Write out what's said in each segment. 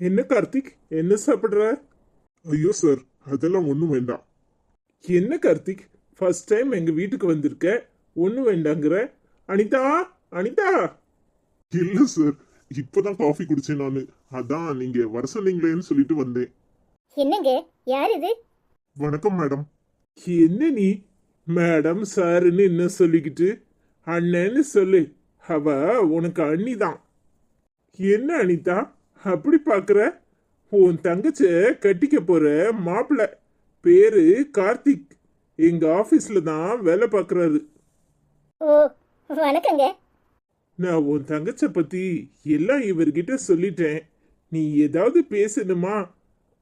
என்ன கார்த்திக்? என்ன சாப்பிடுற? ஐயோ சார் அதெல்லாம் ஒன்றும் வேண்டாம். என்ன கார்த்திக்? ஃபர்ஸ்ட் டைம் எங்க வீட்டுக்கு வந்திருக்க? ஒண்ணு வேண்டாங்கிற? அனிதா? அனிதா? இல்ல சார் இப்பதான் காஃபி குடிச்சேன் நானு. அதான் நீங்க வர சொன்னீங்களேன்னு சொல்லிட்டு வந்தேன். என்னங்க? யார் இது? வணக்கம் மேடம் என்ன நீ? மேடம் சாருன்னு என்ன சொல்லிக்கிட்டு? அண்ணன்னு சொல்லு. அவ உனக்கு அண்ணி தான் என்ன அனிதா? அப்படி பாக்குற? உன் தங்கச்ச கட்டிக்க போற மாப்பிள்ள பேரு கார்த்திக். எங்க ஆபீஸ்ல தான் வேலை பார்க்கறாரு ஓ வணக்கங்க. நான் உன் தங்கச்ச பத்தி எல்லாம் இவர்கிட்ட சொல்லிட்டேன். நீ ஏதாவது பேசணுமா?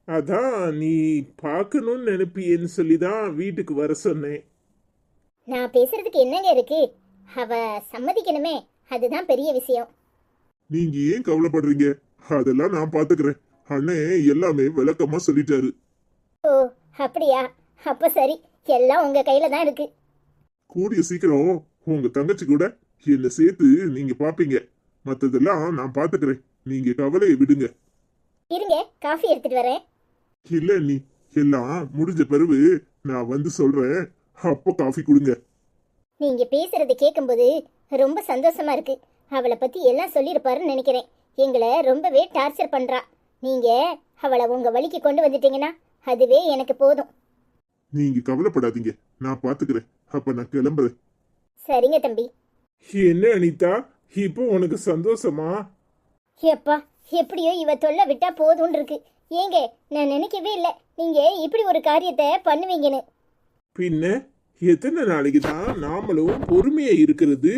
அதான் நீ பார்க்கணும்னு நினைப்பியேன்னு சொல்லி தான் வீட்டுக்கு வர சொன்னேன். நான் பேசுறதுக்கு என்னங்க இருக்கு? அவ சம்மதிக்கணுமே. அதுதான் பெரிய விஷயம். நீங்க ஏன் கவலைப்படுறீங்க? அதெல்லாம் நான் பாத்துக்கிறேன். அண்ணே எல்லாமே விளக்கமா சொல்லிட்டாரு. ஓ அப்படியா? அப்ப சரி. எல்லாம் உங்க கையில தான் இருக்கு. கூடிய சீக்கிரம் உங்க தங்கச்சி கூட என்ன சேர்த்து நீங்க பாப்பீங்க. மத்ததெல்லாம் நான் பாத்துக்கிறேன். நீங்க கவலையை விடுங்க. இருங்க காஃபி எடுத்துட்டு வரேன். இல்ல நீ எல்லாம் முடிஞ்ச பிறகு நான் வந்து சொல்றேன். அப்போ காஃபி கொடுங்க. நீங்க பேசுறத கேட்கும்போது ரொம்ப சந்தோஷமா இருக்கு. அவளை பத்தி எல்லாம் சொல்லியிருப்பாருன்னு நினைக்கிறேன். எங்களை ரொம்பவே டார்ச்சர் பண்றா. நீங்க அவளை உங்க வழிக்கு கொண்டு வந்துட்டீங்கன்னா அதுவே எனக்கு போதும். நீங்க கவலைப்படாதீங்க. நான் பாத்துக்கிறேன். அப்ப நான் கிளம்புறேன். சரிங்க தம்பி. என்ன அனிதா? இப்போ உனக்கு சந்தோஷமா? எப்பா எப்படியோ இவ தொல்லை விட்டா போதும்னு இருக்கு ஏங்க நான் நினைக்கவே இல்லை. நீங்க இப்படி ஒரு காரியத்தை பண்ணுவீங்கன்னு. பின்ன எத்தனை நாளைக்கு தான் நாமளும் பொறுமையா இருக்கிறது?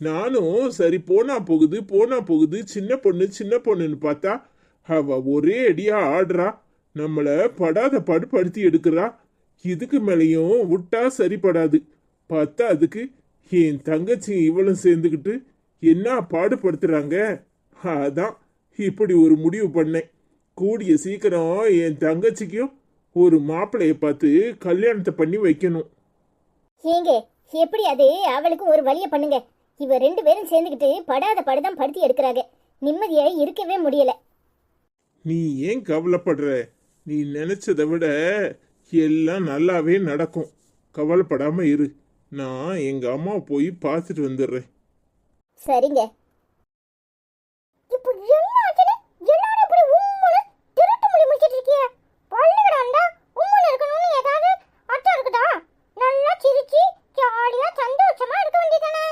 நானும் சரி போனா போகுது போனா போகுது சின்ன பொண்ணு சின்ன பொண்ணுன்னு பார்த்தா அவ ஒரே அடியா ஆடுறா நம்மளை படாத படுப்படுத்தி எடுக்கிறா. இதுக்கு மேலேயும் விட்டா சரிப்படாது பார்த்தா அதுக்கு என் தங்கச்சி இவளும் சேர்ந்துக்கிட்டு என்ன பாடுபடுத்துறாங்க? அதான் இப்படி ஒரு முடிவு பண்ணேன். கூடிய சீக்கிரம் என் தங்கச்சிக்கும் ஒரு மாப்பிள்ளைய பார்த்து கல்யாணத்தை பண்ணி வைக்கணும். ஏங்க எப்படி அது அவளுக்கு ஒரு வழியை பண்ணுங்க. இவ ரெண்டு பேரும் சேர்ந்துக்கிட்டு படாத படுதான் படுத்தி எடுக்கிறாங்க. நிம்மதியா இருக்கவே முடியல. நீ ஏன் கவலைப்படுற? நீ நினைச்சதை விட எல்லாம் நல்லாவே நடக்கும். கவலைப்படாம இரு. நான் எங்க அம்மா போய் பார்த்துட்டு வந்துடுறேன். சரிங்க. இப்போ எல்லாத்துல எல்லாரும் இப்படி உம்முன்னு திருட்டு மொழி முடிச்சிட்டு இருக்கிய பள்ளிக்கூடம்டா உம்முன்னு இருக்கணும்னு ஏதாவது அர்த்தம் இருக்குதா நல்லா சிரிச்சு ஜாலியா சந்தோஷமா இருக்க வேண்டியதானே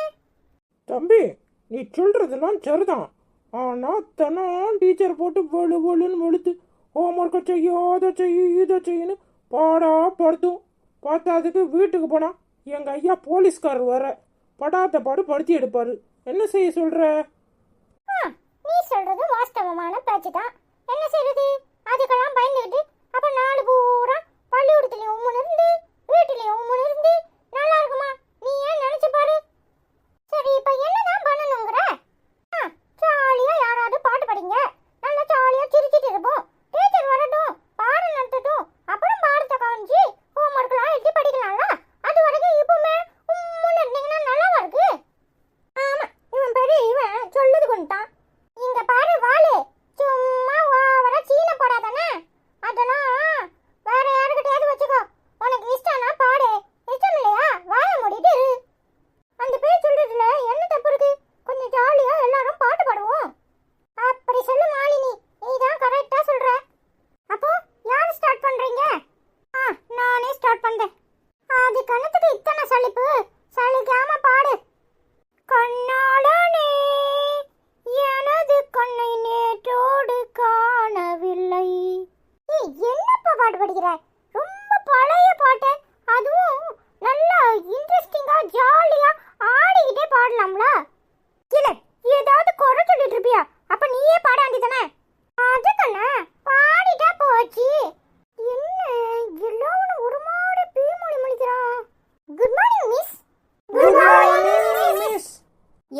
தம்பி நீ சொல்றதெல்லாம் சரிதான். ஆனால் தினம் டீச்சர் போட்டு வலு வலுன்னு வெளுத்து ஹோம்ஒர்க்கை செய்ய அதை செய்ய இதை செய்யணும் பாடா படுத்தும். பார்த்தாதுக்கு வீட்டுக்கு போனால் எங்கள் ஐயா போலீஸ்காரர் வர படாத பாடு படுத்தி எடுப்பாரு. என்ன செய்ய சொல்ற? ஆ, நீ சொல்றது வாஸ்தவமான பேச்சு தான் என்ன செய்யறது அதுக்கெல்லாம் பயந்துக்கிட்டு அப்ப நாலு பூரா பள்ளிக்கூடத்துலயும் உம்முன்னு இருந்து வீட்டுலயும் உம்முன்னு இருந்து நல்லா இருக்குமா? நீ ஏன் நினைச்சு பாரு? சரி இப்ப என்னதான் பண்ணணுங்கிற? ஆ, ஜாலியா யாராவது பாட்டு படிங்க. நல்லா ஜாலியா சிரிச்சிட்டு இருப்போம். டீச்சர் வரட்டும்.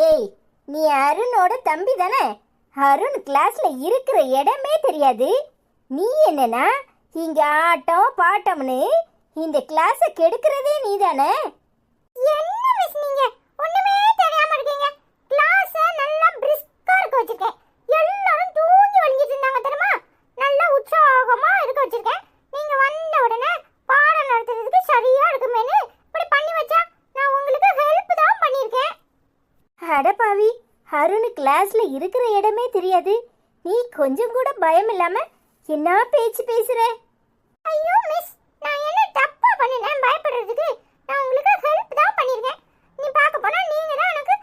ஏய் நீ அருணோட தம்பி தானே? அருண் கிளாஸ்ல இருக்கிற இடமே தெரியாது. நீ என்னன்னா இங்க ஆட்டம் பாட்டம்னு இந்த கிளாஸ கெடுக்கிறதே நீ தானே? என்ன மிஸ் நீங்க? ஒண்ணுமே தெரியாம இருக்கீங்க. கிளாஸ நல்லா பிரிஸ்கா இருக்க வச்சிருக்கேன். எல்லாரும் தூங்கி வலிஞ்சிட்டு இருந்தாங்க தெரியுமா? நல்லா உற்சாகமா இருக்க வச்சிருக்கேன். நீங்க வந்த உடனே பாடம் நடத்துறதுக்கு சரியா இருக்குமேனு அட பாவி அருண் கிளாஸ்ல இருக்கிற இடமே தெரியாது. நீ கொஞ்சம் கூட பயம் இல்லாம என்ன பேச்சு பேசுற? ஐயோ மிஸ் நான் என்ன தப்பா பண்ணினேன்? பயப்படுறதுக்கு நான் உங்களுக்கு ஹெல்ப் தான் பண்ணிருக்கேன். நீ பார்க்க போனா நீங்க தான் எனக்கு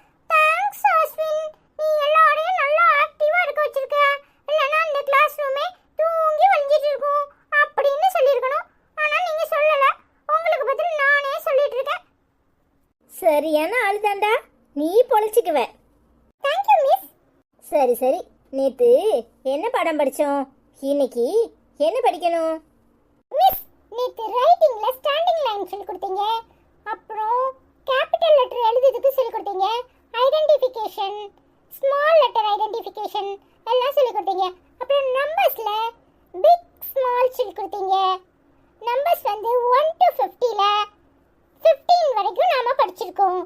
சரி சரி. நேத்து என்ன பாடம் படிச்சோம்? இன்னைக்கு என்ன படிக்கணும்? மிஸ் நேத்து ரைட்டிங்ல ஸ்டாண்டிங் லைன் சொல்லி கொடுத்தீங்க. அப்புறம் கேபிட்டல் லெட்டர் எழுதுறதுக்கு சொல்லி கொடுத்தீங்க. ஐடென்டிஃபிகேஷன் ஸ்மால் லெட்டர் ஐடென்டிஃபிகேஷன் எல்லாம் சொல்லி கொடுத்தீங்க. அப்புறம் நம்பர்ஸ்ல பிக் ஸ்மால் சொல்லி கொடுத்தீங்க. நம்பர்ஸ் வந்து ஒன் டு ஃபிஃப்டியில் ஃபிஃப்டீன் வரைக்கும் நாம படிச்சிருக்கோம்.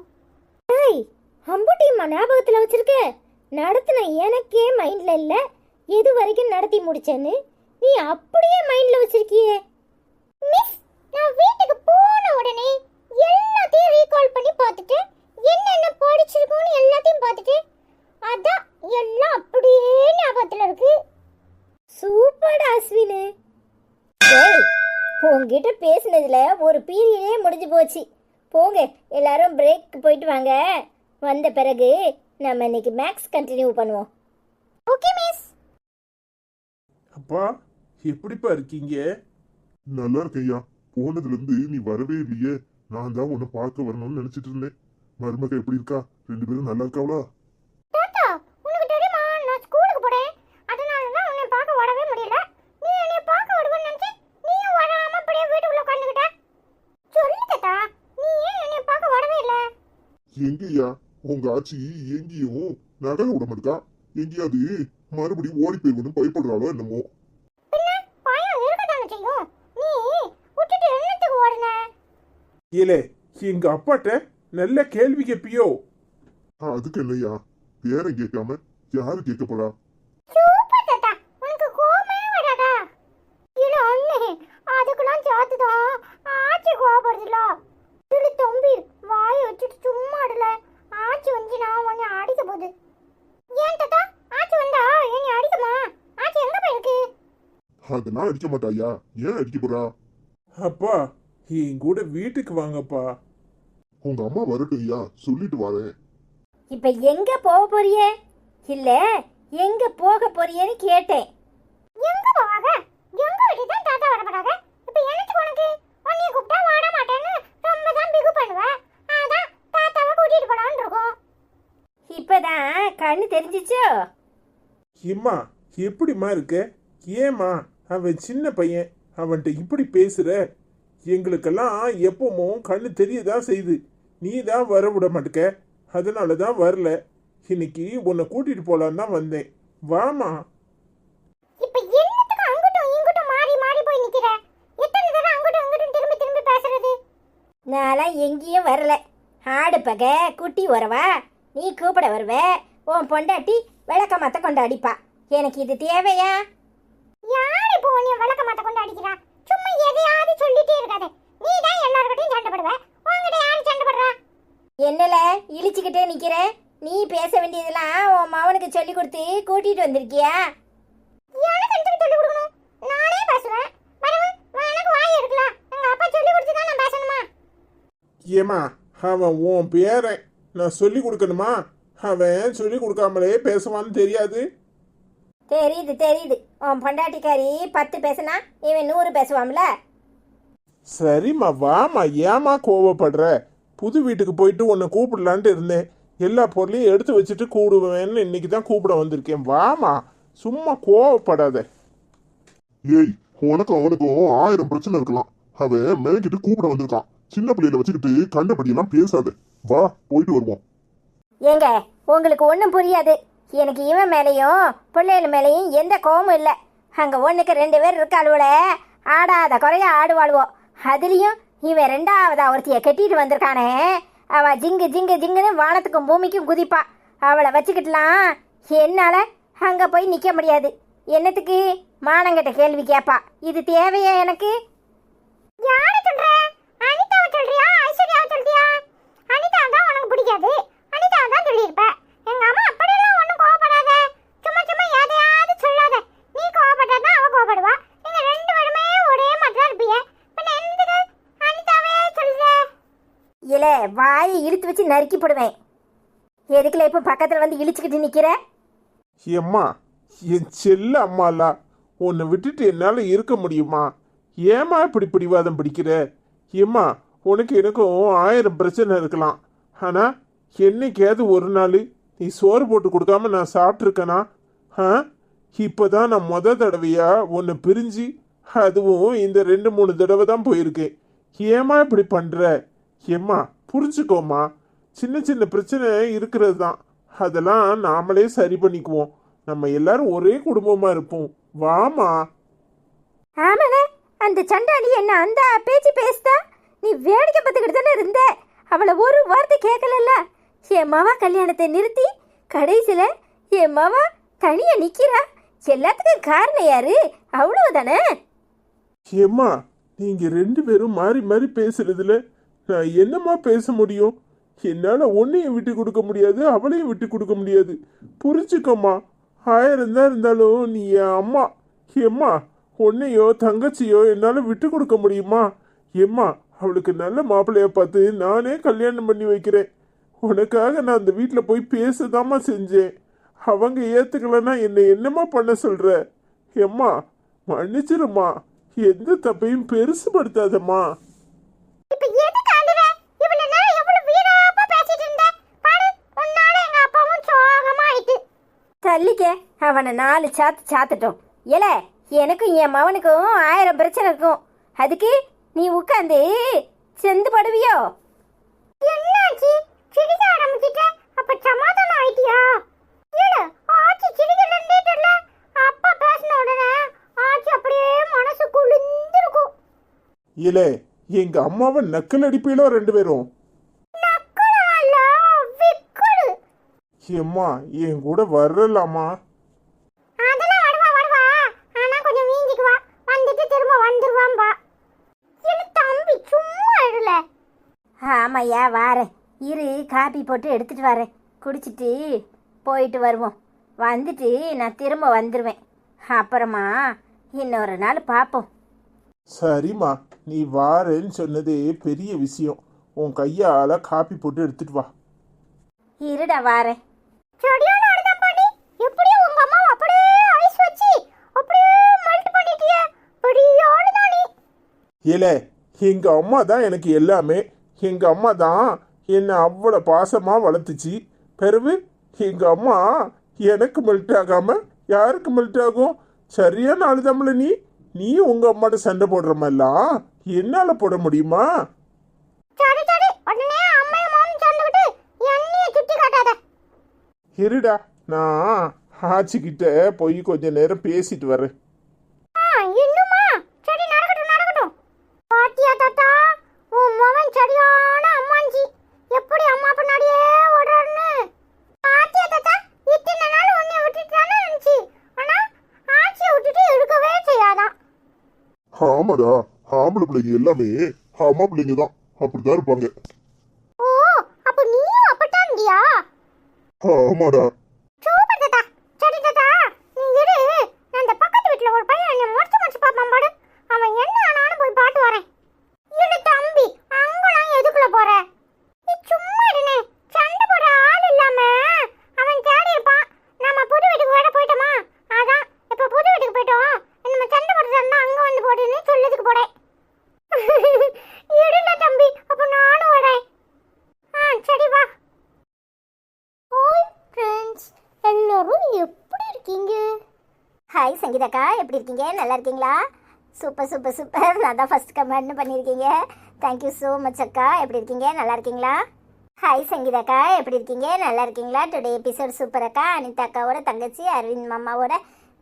ஏய் அம்புட்டியம்மா ஞாபகத்தில் வச்சிருக்க. நடத்தின எனக்கே மைண்டில் இல்லை. எது வரைக்கும் நடத்தி முடிச்சேன்னு? நீ அப்படியே மைண்டில் வச்சிருக்கியே. மிஸ் நான் வீட்டுக்கு போன உடனே எல்லாத்தையும் ரீகால் பண்ணி பார்த்துட்டு என்னென்ன படிச்சிருக்கோன்னு எல்லாத்தையும் பார்த்துட்டு அதான் எல்லாம் அப்படியே ஞாபகத்தில் இருக்கு. சூப்பர் அஸ்வினு. உங்ககிட்ட பேசினதுல ஒரு பீரியடே முடிஞ்சு போச்சு. போங்க எல்லாரும் பிரேக் போயிட்டு வாங்க. வந்த பிறகு நம்ம இன்னைக்கு மேக்ஸ் கண்டினியூ பண்ணுவோம். ஓகே மிஸ் அப்பா எப்படிப்பா இருக்கீங்க? நல்லா இருக்கேன்யா போனதுல இருந்து நீ வரவே இல்லையே. நான் தான் உன்னை பார்க்க வரணும்னு நினைச்சிட்டு இருந்தேன். மருமக எப்படி இருக்கா? ரெண்டு பேரும் நல்லா இருக்காவளா? தாத்தா உனக்கு தெரியுமா? நான் ஸ்கூலுக்கு போறேன். அதனால தான் உன்னை பார்க்க வரவே முடியல. நீ என்னை பார்க்க வருவேன்னு நினைச்சு நீயும் வராம அப்படியே வீட்டுக்குள்ள உட்காந்துக்கிட்ட சொல்லு தாத்தா நீ ஏன் என்னை பார்க்க வரவே இல்லை? எங்கய்யா? உங்க ஆட்சி எங்கேயும் நகர விட மாட்டா எங்கேயாவது மறுபடியும் ஓடி போயிருக்கணும் பயப்படுறாளோ என்னமோ. ஏலே எங்க அப்பாட்ட நல்ல கேள்வி கேப்பியோ? அதுக்கு என்னய்யா? பேரன் கேட்காம யாரு கேட்க போறா சூப்பர் தாத்தா உனக்கு கோவமே வராதா இல்ல அண்ணே அதுக்கெல்லாம் சேர்த்துதான் ஆச்சி கோவப்படுதுல திரு தம்பி வாயை வச்சுட்டு சும்மா இடல ஆச்சி வந்து நான் உன்னை அடிக்க போகுது ஏன் தாத்தா ஆச்சி வந்தா என்னை அடிக்குமா ஆச்சி எங்க போயிருக்கு அதெல்லாம் அடிக்க மாட்டாயா? ஏன் அடிக்க போறா? அப்பா என் கூட வீட்டுக்கு வாங்கப்பா. உங்க அம்மா வரட்டும் ஐயா சொல்லிட்டு வரேன். இப்ப எங்க போக போறிய? இல்ல எங்க போக போறியன்னு கேட்டேன். எங்க போவாங்க எங்க வீட்டுக்கு தான் தாத்தா வர போறாங்க இப்ப எனக்கு உனக்கு? உன்னைய கூப்பிட்டா வர மாட்டேன்னு ரொம்ப தான் பிகு பண்ணுவ. அதான் தாத்தாவை கூட்டிட்டு போலான்னு இருக்கோம். இப்பதான் கண்ணு தெரிஞ்சிச்சோ? எம்மா எப்படிம்மா இருக்க? ஏம்மா? அவன் சின்ன பையன் அவன்கிட்ட இப்படி பேசுற? எங்களுக்கெல்லாம் எப்பவும் கண்ணு தெரியதான் செய்யுது நீ தான் வர விட மாட்டுக்க. அதனால தான் வரல. இன்னைக்கு உன்னை கூட்டிட்டு போலான்னு தான் வந்தேன். வாமா. இப்ப என்னத்துக்கு அங்கிட்டும் இங்கிட்டும் மாறி மாறி போய் நிக்கிற? எத்தனை தடவை அங்கிட்டும் இங்கிட்டும் திரும்பி திரும்பி பேசுறது? நான்லாம் எங்கேயும் வரல. ஆடு பகை குட்டி உறவா? நீ கூப்பிட வருவ? உன் பொண்டாட்டி விளக்க மாத்த கொண்டு அடிப்பா எனக்கு இது தேவையா? யார் இப்போ உன்னை விளக்க மாத்த கொண்டு அடிக்கிறா? சும்மா எதையாவது சொல்லிட்டே இருக்காத. நீ தான் எல்லார்கிட்டயும் சண்டை போடுவ. உன்கிட்ட யாரு சண்டை போடுறா? என்னல இழிச்சுக்கிட்டே நிக்கிற? நீ பேச வேண்டியதெல்லாம் உன் மவனுக்கு சொல்லி கொடுத்து கூட்டிட்டு வந்திருக்கியா? எனக்கு எதுக்கு சொல்லி கொடுக்கணும்? நானே பேசுவேன் வரவு எனக்கு வாய் இருக்கலாம் எங்க அப்பா சொல்லி கொடுத்து தான் நான் பேசணுமா? ஏமா அவன் உன் பேரன் நான் சொல்லி கொடுக்கணுமா? அவன் சொல்லி கொடுக்காமலே பேசுவான்னு தெரியாது. தெரியுது தெரியுது. உன் பொண்டாட்டிக்காரி பத்து பேசுனா இவன் நூறு பேசுவான்ல? சரிம்மா வாமா ஏமா கோவப்படுற? புது வீட்டுக்கு போயிட்டு உன்னை கூப்பிடலான்ட்டு இருந்தேன். எல்லா பொருளையும் எடுத்து வச்சுட்டு கூப்பிடுவேன்னு இன்னைக்கு தான் கூப்பிட வந்திருக்கேன். வாமா சும்மா கோவப்படாத. ஏய் உனக்கும் அவனுக்கும் ஆயிரம் பிரச்சனை இருக்கலாம். அவன் மேய்கிட்டு கூப்பிட வந்திருக்கான். சின்ன பிள்ளையில வச்சுக்கிட்டு கண்டபடியெல்லாம் பேசாத. வா போயிட்டு வருவோம். ஏங்க உங்களுக்கு ஒன்றும் புரியாது. எனக்கு இவன் மேலேயும் பிள்ளைகள் மேலேயும் எந்த கோபமும் இல்லை. அங்கே ஒன்றுக்கு ரெண்டு பேர் இருக்காளுவல ஆடாத குறைய ஆடுவாளுவோம் அதுலேயும் இவன் ரெண்டாவதா ஒருத்தியை கட்டிட்டு வந்திருக்கானே. அவள் ஜிங்கு ஜிங்கு ஜிங்குன்னு வானத்துக்கும் பூமிக்கும் குதிப்பா. அவளை வச்சுக்கிட்டலாம் என்னால் அங்கே போய் நிற்க முடியாது. என்னத்துக்கு? மானங்கிட்ட கேள்வி கேட்பா இது தேவையா எனக்கு யாரை சொல்ற அனிதாவை சொல்றியா ஐஸ்வர்யாவை சொல்றியா அனிதா தான் உனக்கு பிடிக்காது அனிதா தான் சொல்லியிருப்ப எங்க அம்மா அப்படியெல்லாம் ஒன்றும் இல்லை வாயை இழுத்து வச்சு நறுக்கி போடுவேன் எதுக்குல இப்போ பக்கத்தில் வந்து இழிச்சுக்கிட்டு நிற்கிற ஏம்மா என் செல்ல அம்மாலா உன்னை விட்டுட்டு என்னால் இருக்க முடியுமா? ஏம்மா இப்படி பிடிவாதம் பிடிக்கிற? ஏம்மா உனக்கு எனக்கும் ஆயிரம் பிரச்சனை இருக்கலாம். ஆனால் என்னைக்காவது ஒரு நாள் நீ சோறு போட்டு கொடுக்காம நான் சாப்பிட்ருக்கேனா ஆ? இப்போ தான் நான் முத தடவையாக உன்னை பிரிஞ்சு அதுவும் இந்த ரெண்டு மூணு தடவை தான் போயிருக்கேன் ஏம்மா இப்படி பண்ணுற ஏம்மா புரிஞ்சுக்கோம்மா. சின்ன சின்ன பிரச்சனை இருக்கிறது தான் அதெல்லாம் நாமளே சரி பண்ணிக்குவோம். நம்ம எல்லாரும் ஒரே குடும்பமா இருப்போம். வாமா? ஆமாங்க. அந்த சண்டாளி என்ன அந்த பேச்சு பேசுதா? நீ வேடிக்கை பார்த்துக்கிட்டு தானே இருந்த? அவளை ஒரு வார்த்தை கேட்கலல்ல. என் மாவா கல்யாணத்தை நிறுத்தி கடைசியில் என் மாவா தனியா நிக்கிறா? எல்லாத்துக்கும் காரணம் யாரு? அவ்வளவுதானே? ஏம்மா நீங்க ரெண்டு பேரும் மாறி மாறி பேசுறதுல நான் என்னம்மா பேச முடியும்? என்னால் உன்னையும் விட்டு கொடுக்க முடியாது அவளையும் விட்டு கொடுக்க முடியாது. புரிஞ்சுக்கம்மா. ஆயிரம் தான் இருந்தாலும் நீ என் அம்மா. எம்மா உன்னையோ தங்கச்சியோ என்னால் விட்டு கொடுக்க முடியுமா? எம்மா அவளுக்கு நல்ல மாப்பிள்ளைய பார்த்து நானே கல்யாணம் பண்ணி வைக்கிறேன். உனக்காக நான் அந்த வீட்டில் போய் பேசதாம்மா செஞ்சேன். அவங்க ஏற்றுக்கலன்னா என்னை என்னம்மா பண்ண சொல்கிற ஏம்மா மன்னிச்சிருமா எந்த தப்பையும் பெருசுபடுத்தாதம்மா. தள்ளிக்க அவனை நாலு சாத்து சாத்துட்டோம். ஏல எனக்கும் என் மவனுக்கும் ஆயிரம் பிரச்சனை இருக்கும். அதுக்கு நீ உட்காந்து செந்து படுவியோ? என்னாச்சு? சிரிக்க ஆரம்பிச்சிட்ட அப்ப சமாதானம் ஆயிட்டியா? இல்ல ஆச்சி சிரிக்கலன்னே தெரியல அப்பா பேசின உடனே ஆச்சி அப்படியே மனசு குளிர்ந்திருக்கும் இல்லே எங்க அம்மாவை நக்கல் அடிப்பீங்களோ ரெண்டு பேரும் நக்குலா இல்ல விக்குலு ஏம்மா என் கூட வரலாமா? அதெல்லாம் வருவா வருவா. ஆனா கொஞ்சம் வீங்கிக்குவா வந்துட்டு திரும்ப வந்துருவாம்பா. என்ன தம்பி சும்மா இருல. ஆமாய்யா வாரேன் இரு காப்பி போட்டு எடுத்துட்டு வரேன். குடிச்சிட்டு போயிட்டு வருவோம். வந்துட்டு நான் திரும்ப வந்துடுவேன் அப்புறமா இன்னொரு நாள் பார்ப்போம் சரிம்மா நீ வாரேன்னு சொன்னதே பெரிய விஷயம். உன் கையால காப்பி போட்டு எடுத்துட்டு வா. இருடா வாரேன். எப்படியும் உங்க அம்மா அப்படியே ஐஸ் வச்சு அப்படியே மெல்ட் பண்ணிட்டிய. பெரிய ஆளுதான் நீ. ஏலே எங்க அம்மா தான் எனக்கு எல்லாமே. எங்க அம்மா தான் என்னை அவ்வளோ பாசமா வளர்த்துச்சு. பிறகு எங்க அம்மா எனக்கு மெல்ட் ஆகாம யாருக்கு மெல்ட் ஆகும்? சரியான ஆளுதாம்ல நீ? நீ உங்க அம்மாட்ட சண்டை போடுற மாதிரிலாம் என்னால போட முடியுமா? சரி சரி. உடனே அம்மையும் மோனும் சேர்ந்துக்கிட்டு என்னைய சுத்தி காட்டாத இருடா நான் ஆச்சிக்கிட்ட போய் கொஞ்ச நேரம் பேசிட்டு வரேன். ஆமாடா ஆம்பளை பிள்ளைங்க எல்லாமே அம்மா பிள்ளைங்க தான் அப்படிதான் இருப்பாங்க ஓ அப்ப நீயும் அப்பட்டாண்டியா ஆமாடா சூப்பர் தாத்தா சரி தாத்தா நீ இரு நான் இந்த பக்கத்து வீட்ல ஒரு பையன் என்ன முடிச்சு முடிச்சு பார்ப்பான் பாடு அவன் என்ன ஆனாலும் போய் பாட்டு வரேன் இரு தம்பி அங்கெல்லாம் எதுக்குள்ள போற நீ சும்மா இருனே சண்டை போட ஆள் இல்லாம அவன் தேடி இருப்பான் நம்ம புது வீட்டுக்கு வேற போயிட்டோமா அதான் இப்ப புது வீட்டுக்கு போயிட்டோம் நம்ம சண்டை போடுறதா அங்க வந்து போடுன்னு சொல்லதுக்கு போடேன் இருல தம்பி அப்ப நானும் வரேன் ஆ சரி வா ஹாய் ஃப்ரெண்ட்ஸ் எல்லாரும் எப்படி இருக்கீங்க ஹாய் சங்கீதாக்கா எப்படி இருக்கீங்க நல்லா இருக்கீங்களா? சூப்பர் சூப்பர் சூப்பர் நான் தான் ஃபர்ஸ்ட் கமெண்ட் பண்ணியிருக்கீங்க. தேங்க்யூ ஸோ மச் அக்கா. எப்படி இருக்கீங்க? நல்லா இருக்கீங்களா? ஹாய் சங்கீதாக்கா எப்படி இருக்கீங்க? நல்லா இருக்கீங்களா? டுடே எபிசோட் சூப்பர் அக்கா. அனிதா அக்காவோட தங்கச்சி அரவிந்த் மாமாவோட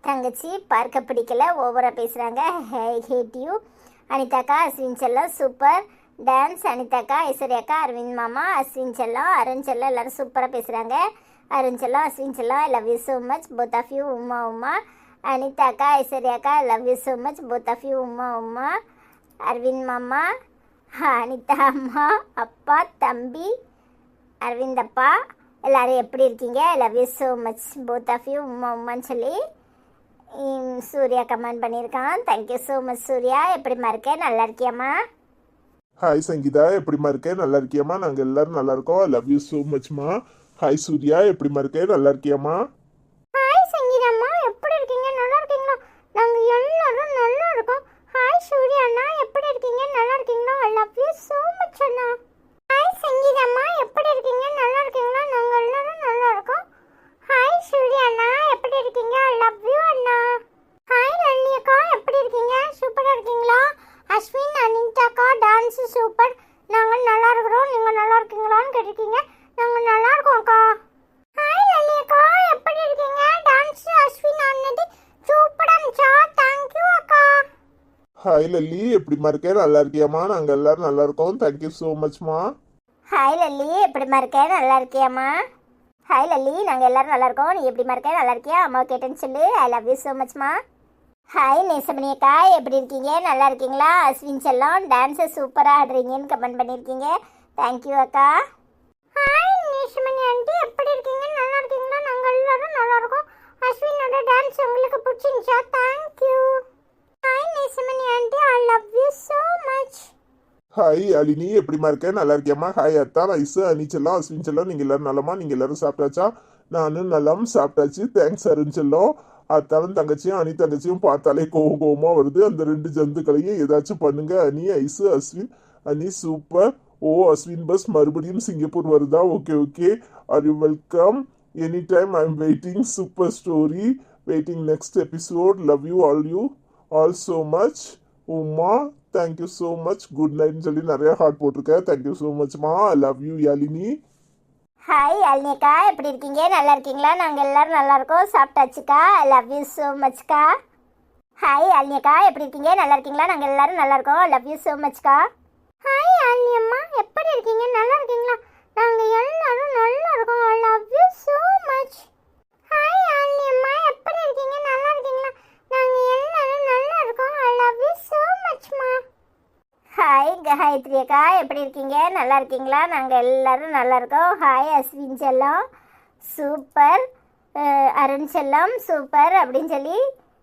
தங்கச்சி பார்க்க பிடிக்கல. ஓவராக பேசுகிறாங்க ஹே ஹேட் யூ அனிதாக்கா அஸ்வின் செல்லம் சூப்பர் டான்ஸ் அனிதாக்கா ஐஸ்வர்யாக்கா அரவிந்த் மாமா அஸ்வின் செல்லம் அருண் செல்லம் எல்லாரும் சூப்பராக பேசுகிறாங்க அருண் செல்லம் அஸ்வின் செல்லம் I love you so much both of you Uma Uma. அனிதாக்கா ஐஸ்வர்யாக்கா I love you so much both of you Uma Uma Aravind மாமா அனிதா அம்மா அப்பா தம்பி அரவிந்த் அப்பா எல்லோரும் எப்படி இருக்கீங்க? Love you so much both of you Uma உமான்னு சொல்லி சூர்யா கமெண்ட் பண்ணியிருக்கான். Thank you so much Surya. எப்படிமா இருக்க? நல்லா இருக்கியாம்மா? ஹாய் சங்கீதா. எப்படிமா இருக்கேன் நல்லா இருக்கியாம்மா? நாங்கள் எல்லாரும் நல்லா இருக்கோம். லவ் யூ ஸோ மச்மா ஹாய் சூர்யா. எப்படிமா இருக்கேன் நல்லா இருக்கியாம்மா ஹாய் சங்கீதம்மா எப்படி இருக்கீங்க நல்லா இருக்கீங்களா நாங்க எல்லாரும் நல்லா இருக்கோம் ஹாய் சூர்யா அண்ணா எப்படி இருக்கீங்க நல்லா இருக்கீங்களா I love you so much அண்ணா ஹாய் சங்கீதம்மா எப்படி இருக்கீங்க நல்லா இருக்கீங்களா நாங்க எல்லாரும் நல்லா இருக்கோம் ஹாய் சூர்யா அண்ணா எப்படி இருக்கீங்க ஐ லவ் யூ அண்ணா ஹாய் லல்லி அக்கா எப்படி இருக்கீங்க சூப்பரா இருக்கீங்களா அஸ்வின் அனிதாக்கா டான்ஸ் சூப்பர் நாங்க நல்லா இருக்கிறோம் நீங்க நல்லா இருக்கீங்களான்னு கேட்டிருக்கீங்க நாங்க நல்லா இருக்கோம் அக்கா ஹாய் லல்லியக்கா எப்படி இருக்கீங்க டான்ஸ் அஸ்வின் ஆனது சூப்பரா இருந்துச்சா தேங்க் யூ அக்கா ஹாய் லல்லி இருக்கேன் நல்லா இருக்கியாம்மா. நாங்க எல்லாரும் நல்லா இருக்கோம். தேங்க்யூ ஸோ மச்மா ஹாய் லல்லி எப்படிமா இருக்க? நல்லா இருக்கியாம்மா? ஹாய் லல்லி நாங்கள் எல்லாரும் நல்லா இருக்கோம். நீ எப்படிமா இருக்க? நல்லா இருக்கியா? அம்மா கேட்டேன்னு சொல்லு. ஐ லவ் யூ ஸோ மச்மா ஹாய் நேசமணி அக்கா. எப்படி இருக்கீங்க? நல்லா இருக்கீங்களா? அஸ்வின் செல்லம் டான்ஸை சூப்பராக ஆடுறீங்கன்னு கமெண்ட் பண்ணியிருக்கீங்க தேங்க்யூ அக்கா. ஹாய் நேஷமணி ஆண்டி எப்படி இருக்கீங்க? நல்லா இருக்கீங்களா? நாங்கள் எல்லாரும் நல்லா இருக்கோம். அஸ்வினோட டான்ஸ் உங்களுக்கு பிடிச்சிருந்துச்சா? Thank you hi Nesamani aunty I love you much hi Alini எப்படிம்மா இருக்கேன் நல்லா இருக்கியம்மா? ஹாய் அத்தா. ஐசு அனிச்செல்லாம் அஸ்வின் செல்லம் நீங்கள் எல்லாரும் நலமா? நீங்கள் எல்லாரும் சாப்பிட்டாச்சா? நானும் நலம் சாப்பிட்டாச்சு. தேங்க்ஸ் அருண் செல்லம் அத்தாலும் தங்கச்சியும் அனி தங்கச்சியும் பார்த்தாலே கோவம் கோவமாக வருது. அந்த ரெண்டு ஜந்துக்களையும் ஏதாச்சும் பண்ணுங்க. அனி Aishu Ashwin. Ani super. Oh Ashwin bus மறுபடியும் சிங்கப்பூர் வருதா? Okay okay are you welcome any time I am waiting super story waiting next episode love you all you all so much Uma thank you so much good நைட்னு சொல்லி நிறைய heart போட்டிருக்கேன். Thank you so மச்மா I love you Yalini hi அல்னியக்கா எப்படி இருக்கீங்க? நல்லா இருக்கீங்களா? நாங்கள் எல்லாரும் நல்லா இருக்கோம். சாப்பிட்டாச்சுக்கா? ஐ லவ் யூ ஸோ மச்க்கா ஹாய் அல்னியக்கா எப்படி இருக்கீங்க? நல்லா இருக்கீங்களா? நாங்கள் எல்லாரும் நல்லா இருக்கோம். லவ் யூ ஸோ மச்க்கா ஹாய் அல்னியம்மா எப்படி இருக்கீங்க? நல்லா இருக்கீங்களா? நாங்கள் எல்லாரும் நல்லா இருக்கோம். I love you so much hi அல்னியம்மா எப்படி இருக்கீங்க? நல்லா இருக்கீங்களா? எல்லாரும் ஐ லவ் யூ so மச்மா ஹாய் காயத்ரி அக்கா எப்படி இருக்கீங்க? நல்லா இருக்கீங்களா? நாங்கள் எல்லாரும் நல்லா இருக்கோம். ஹாய் அஸ்வின் செல்லம். சூப்பர் அருண் செல்லம். சூப்பர் அப்படின்னு சொல்லி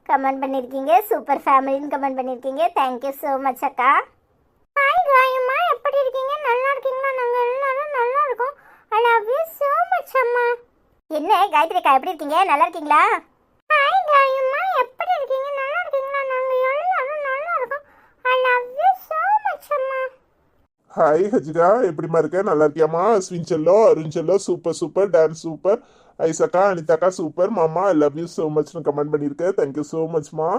கமெண்ட் பண்ணியிருக்கீங்க சூப்பர் ஃபேமிலின்னு கமெண்ட் பண்ணியிருக்கீங்க தேங்க்யூ ஸோ மச் அக்கா. ஹாய் காயம்மா எப்படி இருக்கீங்க? நல்லா இருக்கீங்களா? நாங்கள் எல்லாரும் நல்லா இருக்கோம். I love you so much அம்மா. என்ன காயத்ரி அக்கா எப்படி இருக்கீங்க? நல்லா இருக்கீங்களா? ஹாய் காயம்மா. அம்மா ஹாய் ஹஜிகா எப்படிம்மா இருக்க? நல்லா இருக்கியாம்மா? அஸ்வின் செல்லோ அருண் செல்லோ சூப்பர் சூப்பர் டான்ஸ் சூப்பர் ஐசக்கா அனிதாக்கா சூப்பர் மாமா ஐ லவ் யூ ஸோ மச்னு கமெண்ட் பண்ணியிருக்கேன் தேங்க்யூ ஸோ மச்மா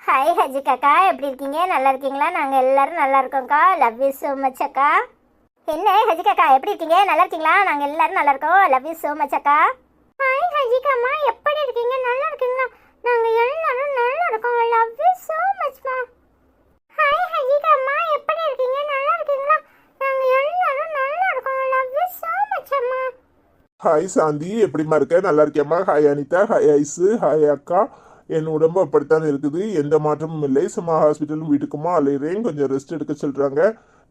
ஹாய் ஹஜிக் அக்கா எப்படி இருக்கீங்க? நல்லா இருக்கீங்களா? நாங்கள் எல்லாரும் நல்லா இருக்கோம்க்கா. லவ் யூ ஸோ மச் அக்கா. என்ன அக்கா எப்படி இருக்கீங்க? நல்லா இருக்கீங்களா? நாங்கள் எல்லாரும் நல்லா இருக்கோம். லவ் யூ ஸோ மச் அக்கா. ஹாய் ஹஜிகம்மா. எப்படி இருக்கீங்க? நல்லா இருக்கீங்களா? நாங்க எல்லாரும் நல்லா இருக்கோம். லவ் யூ so மச்மா ஹாய் ஹஜிகம்மா ஹாய் சாந்தி எப்படிம்மா இருக்க? நல்லா இருக்கேம்மா hi Anitha hi Aishu hi அக்கா. என் உடம்பு அப்படித்தான் இருக்குது. எந்த மாற்றமும் இல்லை. சும்மா ஹாஸ்பிட்டலும் வீட்டுக்குமா அலையிறேன். கொஞ்சம் ரெஸ்ட் எடுக்க சொல்கிறாங்க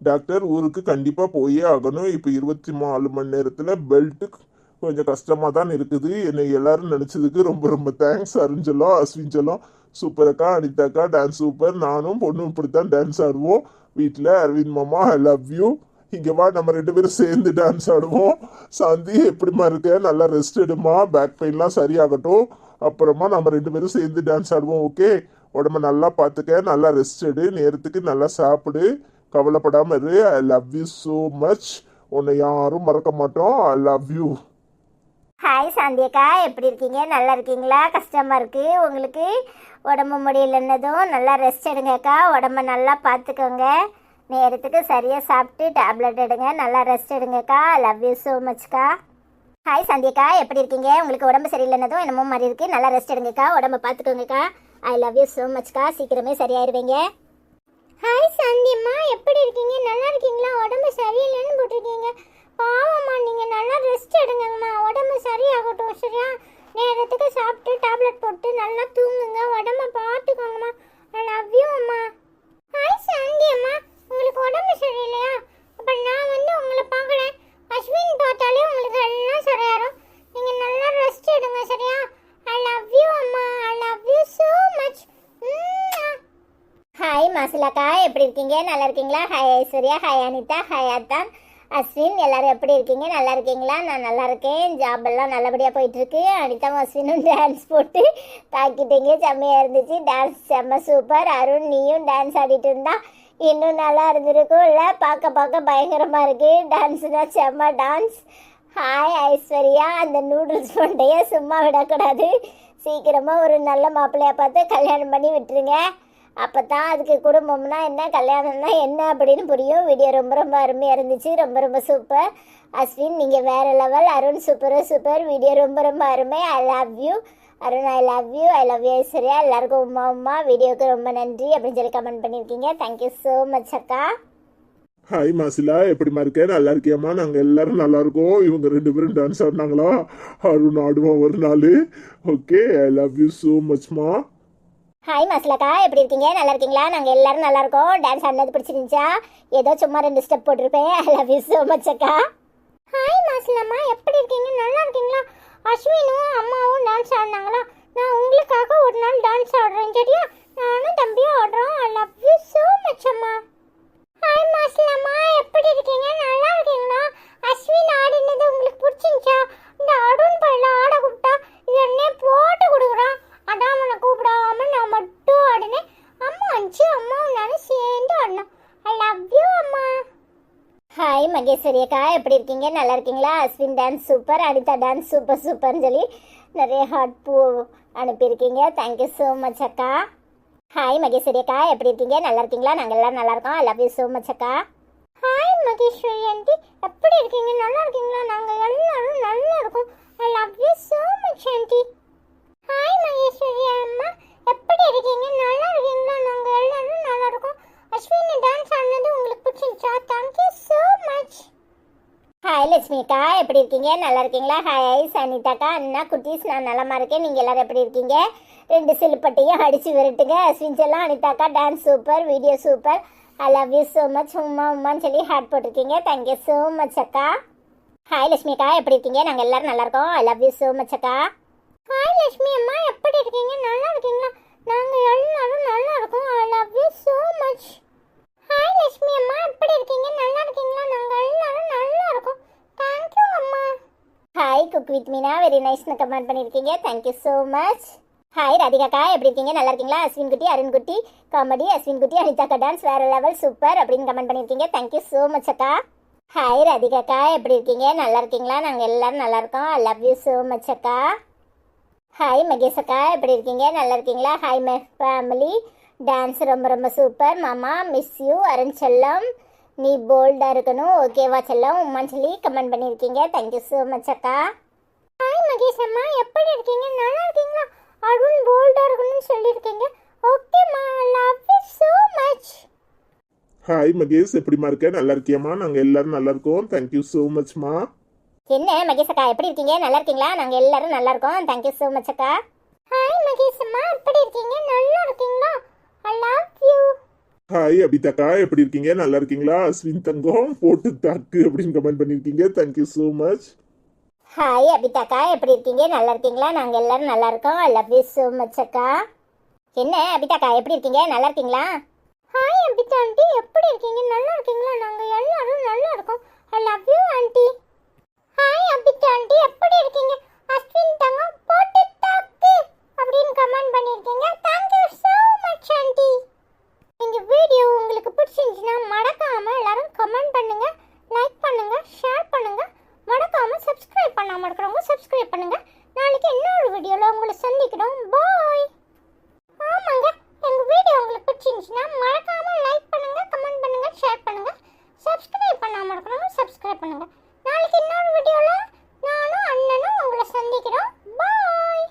டாக்டர் ஊருக்கு கண்டிப்பாக போயே ஆகணும். இப்போ இருபத்தி நாலு மணி நேரத்தில் பெல்ட்டு கொஞ்சம் கஷ்டமாக தான் இருக்குது. என்னை எல்லாரும் நினச்சதுக்கு ரொம்ப ரொம்ப தேங்க்ஸ் அருஞ்சலம் அஸ்விஞ்சலம் சூப்பர் அக்கா அனிதாக்கா டான்ஸ் சூப்பர் நானும் பொண்ணும் இப்படித்தான் டான்ஸ் ஆடுவோம். வீட்டில் அரவிந்த் மாமா ஐ லவ் யூ இங்கே வா நம்ம ரெண்டு பேரும் சேர்ந்து டான்ஸ் ஆடுவோம். சாந்தி எப்படிம்மா இருக்க? நல்லா ரெஸ்ட் எடுமா பேக் பெயின்லாம் சரியாகட்டும். அப்புறமா நம்ம ரெண்டு பேரும் சேர்ந்து டான்ஸ் ஆடுவோம் ஓகே உடம்ப நல்லா பார்த்துக்க நல்லா ரெஸ்ட் எடு. நேரத்துக்கு நல்லா சாப்பிடு. கவலைப்படாமல் இரு. I love you so much உன்னை யாரும் மறக்க மாட்டோம். ஐ லவ் யூ ஹாய் சாந்தியக்கா எப்படி இருக்கீங்க? நல்லா இருக்கீங்களா? கஷ்டமாக இருக்குது உங்களுக்கு? உடம்பு முடியலன்னதும் நல்லா ரெஸ்ட் எடுங்க அக்கா. உடம்ப நல்லா பார்த்துக்கோங்க நேரத்துக்கு சரியாக சாப்பிட்டு டேப்லெட் எடுங்க. நல்லா ரெஸ்ட் எடுங்கக்கா. லவ் யூ ஸோ மச்க்கா ஹாய் சந்தியக்கா எப்படி இருக்கீங்க? உங்களுக்கு உடம்பு சரியில்லைனதும் என்னமோ மாதிரி இருக்கு. நல்லா ரெஸ்ட் எடுங்கக்கா. உடம்ப பார்த்துக்கோங்கக்கா. ஐ லவ் யூ ஸோ மச்க்கா சீக்கிரமே சரியாயிருவீங்க. ஹாய் சந்தியம்மா எப்படி இருக்கீங்க? நல்லா இருக்கீங்களா? உடம்பு சரியில்லைன்னு போட்டிருக்கீங்க. பாவம்மா நீங்கள் நல்லா ரெஸ்ட் எடுங்கம்மா உடம்பு சரியாகட்டும் சரியா? நேரத்துக்கு சாப்பிட்டு டேப்லெட் போட்டு நல்லா தூங்குங்க. உடம்ப பார்த்துக்கோங்கம்மா. ஐ லவ் யூ அம்மா. ஹாய் சந்தியம்மா. உங்களுக்கு உடம்பு சரியில்லையா? அப்போ நான் வந்து உங்களை பார்க்குறேன். அஸ்வின் பார்த்தாலே உங்களுக்கு எல்லாம் சரியாயிரும். நீங்கள் நல்லா ரெஸ்ட் எடுங்க சரியா? ஐ லவ் யூ அம்மா. I love you so much hi hi எப்படி இருக்கீங்க? நல்லா இருக்கீங்களா? Hi Aishwarya. Hi Anitha. Hi அத்தான் அஸ்வின் எல்லாரும் எப்படி இருக்கீங்க? நல்லா இருக்கீங்களா? நான் நல்லா இருக்கேன். ஜாப் எல்லாம் நல்லபடியாக போயிட்டுருக்கு. அனிதாவும் அஸ்வினும் டான்ஸ் போட்டு தாக்கிட்டீங்க. செம்மையாக இருந்துச்சு. டான்ஸ் செம்ம சூப்பர் அருண் நீயும் டான்ஸ் ஆடிட்டு இருந்தா. இன்னும் நல்லா இருந்திருக்கும்ல இல்லை பார்க்க பார்க்க பயங்கரமாக இருக்குது டான்ஸுனா செம்ம டான்ஸ் ஹாய் ஐஸ்வர்யா. அந்த நூடுல்ஸ் மண்டைய சும்மா விடக்கூடாது. சீக்கிரமாக ஒரு நல்ல மாப்பிள்ளையை பார்த்து கல்யாணம் பண்ணி விட்டுருங்க. அப்போ தான் அதுக்கு குடும்பம்னா என்ன கல்யாணம்னா என்ன அப்படின்னு புரியும். வீடியோ ரொம்ப ரொம்ப அருமையாக இருந்துச்சு. ரொம்ப ரொம்ப சூப்பர் அஸ்வின் நீங்கள் வேறு level Arun super super video ரொம்ப ரொம்ப அருமை. I love you Arun I love you I love you Aishwarya. எல்லாருக்கும் உமா உமா வீடியோக்கு ரொம்ப நன்றி அப்படின்னு சொல்லி கமெண்ட் பண்ணியிருக்கீங்க தேங்க்யூ ஸோ மச் அக்கா. ஹாய் மாசிலா. எப்படிமா இருக்கே? நல்லா இருக்கியம்மா? நாங்கள் எல்லாரும் நல்லா இருக்கோம். இவங்க ரெண்டு பேரும் டான்ஸ் ஆடினாங்களா? அருண் ஆடுவோம் ஒரு நாள். Okay I love you so மச்மா ஹாய் மசலக்கா எப்படி இருக்கீங்க? நல்லா இருக்கீங்களா? நாங்கள் எல்லாரும் நல்லா இருக்கோம். டான்ஸ் ஆடினது பிடிச்சிருந்துச்சா? ஏதோ சும்மா ரெண்டு ஸ்டெப் போட்டிருப்பேன். I love you so much அக்கா. ஹாய் மாசலம்மா எப்படி இருக்கீங்க? நல்லா இருக்கீங்களா? அஸ்வினும் அம்மாவும் டான்ஸ் ஆடினாங்களா? நான் உங்களுக்காக ஒரு நாள் டான்ஸ் ஆடுறேன் சரியா? நானும் தம்பியும் ஆடுறோம். I love you so much அம்மா. ஹாய் மாசலம்மா எப்படி இருக்கீங்க? நல்லா இருக்கீங்களா? அஸ்வின் ஆடினது உங்களுக்கு பிடிச்சிருந்துச்சா இந்த அருண் பையில ஆட கூப்பிட்டா உடனே போட்டு கொடுக்குறான் அதான் அவனை கூப்பிடாம நான் மட்டும் ஆடினேன் அம்மா வந்துச்சு அம்மாவும் நானும் சேர்ந்து ஆடினோம் ஐ லவ் யூ அம்மா ஹாய் மகேஸ்வரி அக்கா எப்படி இருக்கீங்க? நல்லா இருக்கீங்களா? Ashwin dance super Anitha dance super சூப்பர்னு சொல்லி நிறைய ஹாட் பூ அனுப்பியிருக்கீங்க. தேங்க்யூ ஸோ மச் அக்கா. ஹாய் மகேஸ்வரி அக்கா எப்படி இருக்கீங்க? நல்லா இருக்கீங்களா? நாங்கள் எல்லாம் நல்லா இருக்கோம். I love you so much அக்கா. ஹாய் மகேஸ்வரி ஆண்டி எப்படி இருக்கீங்க? நல்லா இருக்கீங்களா? நாங்கள் எல்லாரும் நல்லா இருக்கோம். I love you so much aunty hi Maheswari அம்மா எப்படி இருக்கீங்க? நல்லா இருக்கீங்களா? நாங்கள் எல்லாரும் நல்லா இருக்கோம். அஸ்வினி டான்ஸ் ஆடினது உங்களுக்கு பிடிச்சிருச்சா? Thank you so much hi லட்சுமிக்கா. எப்படி இருக்கீங்க? நல்லா இருக்கீங்களா? ஹாய் ஐஸ் அனிதாக்கா அண்ணா குட்டீஸ் நான் நலமா இருக்கேன். நீங்கள் எல்லோரும் எப்படி இருக்கீங்க? ரெண்டு சிலுப்பட்டையும் அடித்து விரட்டுங்க. Ashwin அனிதாக்கா dance super video super I love you so much Uma உமான்னு சொல்லி ஹார்ட் போட்டிருக்கீங்க. தேங்க்யூ ஸோ மச் அக்கா. ஹாய் லட்சுமிக்கா. எப்படி இருக்கீங்க? நாங்கள் எல்லோரும் நல்லா இருக்கோம். I love you so much அக்கா. ஹாய் லட்சுமி அம்மா. எப்படி இருக்கீங்க? நல்லா இருக்கீங்களா? நாங்கள் எல்லாரும் நல்லா இருக்கோம் I love you so much hi Lakshmi அம்மா. எப்படி இருக்கீங்க? நல்லா இருக்கீங்களா? நாங்கள் எல்லாரும் நல்லா இருக்கோம் தேங்க்யூ அம்மா. Hi cook with Meena very நைஸ்னு comment பண்ணியிருக்கீங்க thank you so much hi ராதிகாக்கா. எப்படி இருக்கீங்க? நல்லா இருக்கீங்களா? அஸ்வின் குட்டி அருண் குட்டி காமெடி அஸ்வின் குட்டி அனிதாக்கா டான்ஸ் வேற லெவல் சூப்பர் அப்படின்னு கமெண்ட் பண்ணியிருக்கீங்க தேங்க்யூ ஸோ மச் அக்கா. ஹாய் ராதிகாக்கா. எப்படி இருக்கீங்க? நல்லா இருக்கீங்களா? நாங்கள் எல்லாரும் நல்லா இருக்கோம் I love you so much அக்கா. ஹாய் மகேஷ் அக்கா எப்படி இருக்கீங்க? நல்லா இருக்கீங்களா? ஹாய் மை ஃபேமிலி டான்ஸ் ரொம்ப ரொம்ப சூப்பர் மாமா மிஸ் யூ அருண் செல்லம். நீ போல்டாக இருக்கணும். ஓகேவா செல்லம்? உமான்னு சொல்லி கமெண்ட் பண்ணியிருக்கீங்க. தேங்க்யூ ஸோ மச் அக்கா. ஹாய் மகேஷ் அம்மா. எப்படி இருக்கீங்க? நல்லா இருக்கீங்களா? அருண் போல்டாக இருக்கணும்னு சொல்லியிருக்கீங்க. ஓகேம்மா love you so much hi Mahesh. எப்படிமா இருக்க? நல்லா இருக்கியம்மா? நாங்கள் எல்லாரும் நல்லா இருக்கோம். தேங்க்யூ ஸோ மச்மா என்ன மகேஷ் அக்கா எப்படி இருக்கீங்க? நல்லா இருக்கீங்களா? நாங்கள் எல்லாரும் நல்லா இருக்கோம். தேங்க்யூ ஸோ மச் அக்கா. ஹாய் மகேஷ் அம்மா. எப்படி இருக்கீங்க? நல்லா இருக்கீங்களா? ஐ லவ் யூ ஹாய் அபிதாக்கா எப்படி இருக்கீங்க? நல்லா இருக்கீங்களா? அஸ்வின் தங்கம் போட்டு தாக்கு அப்படின்னு கமெண்ட் பண்ணியிருக்கீங்க thank you so much hi அபிதாக்கா எப்படி இருக்கீங்க? நல்லா இருக்கீங்களா? நாங்கள் எல்லாரும் நல்லா இருக்கோம். I love you so much அக்கா. என்ன அபிதாக்கா எப்படி இருக்கீங்க? நல்லா இருக்கீங்களா? Hi Abitha aunty. எப்படி இருக்கீங்க? நல்லா இருக்கீங்களா? நாங்க எல்லாரும் நல்லா இருக்கோம். I love you aunty. Hi Abitha aunty எப்படி இருக்கீங்க? அஸ்வின் தங்க போட்டு தாக்கு அப்படின்னு கமெண்ட் பண்ணியிருக்கீங்க. Thank you so much aunty. இந்த வீடியோ உங்களுக்கு பிடிச்சிருந்துச்சுன்னா மறக்காம எல்லாரும் கமெண்ட் பண்ணுங்க லைக் பண்ணுங்க ஷேர் பண்ணுங்க. மறக்காமல் சப்ஸ்கிரைப் பண்ணாமல் இருக்கிறவங்க சப்ஸ்கிரைப் பண்ணுங்க. நாளைக்கு இன்னொரு வீடியோவில் உங்களை சந்திக்கிறோம். பாய் ஆமாங்க எங்கள் வீடியோ உங்களுக்கு பிடிச்சிருந்துச்சுன்னா மறக்காமல் லைக் பண்ணுங்க கமெண்ட் பண்ணுங்க ஷேர் பண்ணுங்க. சப்ஸ்கிரைப் பண்ணாமல் இருக்கணும் சப்ஸ்கிரைப் பண்ணுங்க. நாளைக்கு இன்னொரு வீடியோவில் நானும் அண்ணனும் உங்களை சந்திக்கிறோம். பாய்